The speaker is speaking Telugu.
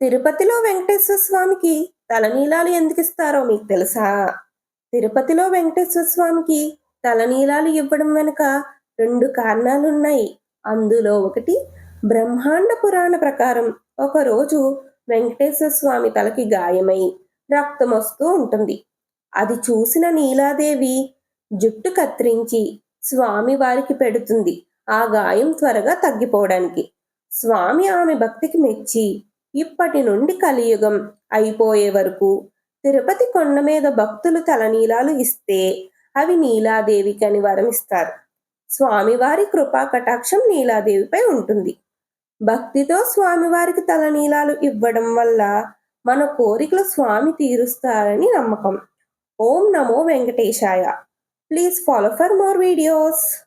తిరుపతిలో వెంకటేశ్వర స్వామికి తలనీలాలు ఎందుకు ఇస్తారో మీకు తెలుసా? తిరుపతిలో వెంకటేశ్వర స్వామికి తలనీలాలు ఇవ్వడం వెనుక రెండు కారణాలున్నాయి అందులో ఒకటి బ్రహ్మాండ పురాణ ప్రకారం ఒకరోజు వెంకటేశ్వర స్వామి తలకి గాయమై రక్తం వస్తూ ఉంటుంది. అది చూసిన నీలాదేవి జుట్టు కత్తిరించి స్వామి వారికి పెడుతుంది. ఆ గాయం త్వరగా తగ్గిపోవడానికి. స్వామి ఆమె భక్తికి మెచ్చి ఇప్పటి నుండి కలియుగం అయిపోయే వరకు తిరుపతి కొండ మీద భక్తులు తలనీలాలు ఇస్తే అవి నీలాదేవికి అని వరమిస్తారు. స్వామివారి కృపా కటాక్షం నీలాదేవిపై ఉంటుంది. భక్తితో స్వామివారికి తలనీలాలు ఇవ్వడం వల్ల మన కోరికలు స్వామి తీరుస్తారని నమ్మకం. ఓం నమో వెంకటేశాయ. Please follow for more videos.